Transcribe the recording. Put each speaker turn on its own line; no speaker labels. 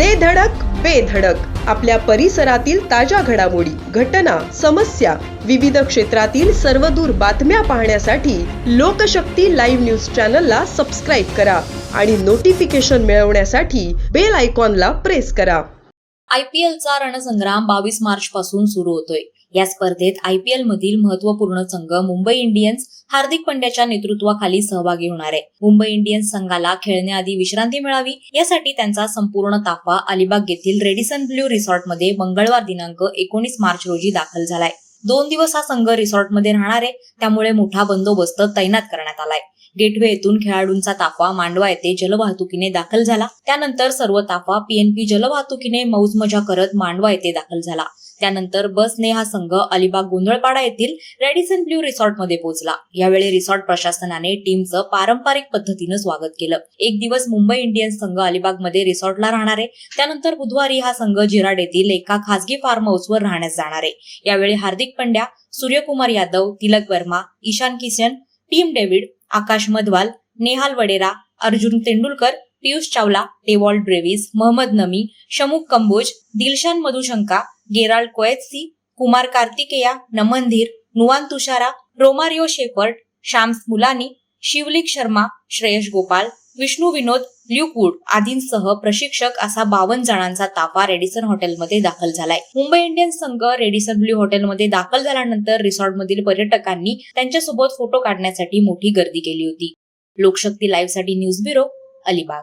दे धडक बेधडक आपल्या परिसरातील ताज्या घडामोडी घटना समस्या विविध क्षेत्रातील सर्वदूर बातम्या पाहण्यासाठी लोकशक्ती लाईव्ह न्यूज चॅनलला सबस्क्राईब करा आणि नोटिफिकेशन मिळवण्यासाठी बेल आयकॉनला प्रेस करा.
आयपीएलचा रणसंग्राम बावीस मार्च पासून सुरू होतोय. या स्पर्धेत आयपीएल मधील महत्त्वपूर्ण संघ मुंबई इंडियन्स हार्दिक पंड्याच्या नेतृत्वाखाली सहभागी होणार आहे. मुंबई इंडियन्स संघाला खेळण्याआधी विश्रांती मिळावी यासाठी त्यांचा संपूर्ण ताफा अलिबाग येथील रेडिसन ब्ल्यू रिसॉर्टमध्ये मंगळवार दिनांक एकोणीस मार्च रोजी दाखल झालाय. दोन दिवस हा संघ रिसॉर्टमध्ये राहणार आहे त्यामुळे मोठा बंदोबस्त तैनात करण्यात आलाय. गेटवे येथून खेळाडूंचा ताफा मांडवा येथे जलवाहतुकीने दाखल झाला. त्यानंतर सर्व ताफा पीएनपी जलवाहतुकीने मौजमजा करत मांडवा येथे दाखल झाला. त्यानंतर बसने हा संघ अलिबाग गोंधळपाडा येथील रेडिसन ब्ल्यू रिसॉर्टमध्ये पोहोचला. यावेळी रिसॉर्ट प्रशासनाने टीमचं पारंपरिक पद्धतीनं स्वागत केलं. एक दिवस मुंबई इंडियन्स संघ अलिबागमध्ये रिसॉर्टला राहणार आहे त्यानंतर बुधवारी हा संघ जिराड येथील एका खासगी फार्म हाऊसवर राहण्यास जाणार. आहे यावेळी Hardik Pandya Suryakumar Yadav Tilak Varma Ishan Kishan Tim David Akash Madhwal Nehal Wadhera Arjun Tendulkar Piyush Chawla Dewald Brevis Mohammad Nabi शमुक Kamboj Dilshan Madushanka Gerald Coetzee Kumar Kartikeya Naman Dhir Nuwan Thushara Romario Shepherd Shams Mulani Shivalik Sharma Shreyas Gopal Vishnu Vinod Luke Wood आदींसह प्रशिक्षक असा बावन्न जणांचा ताफा Radisson हॉटेलमध्ये दाखल झालाय. Mumbai Indians संघ रेडिसन ब्ल्यू हॉटेलमध्ये दाखल झाल्यानंतर रिसॉर्टमधील पर्यटकांनी त्यांच्यासोबत फोटो काढण्यासाठी मोठी गर्दी केली होती. लोकशक्ती लाईव्हसाठी न्यूज ब्युरो अलिबाग.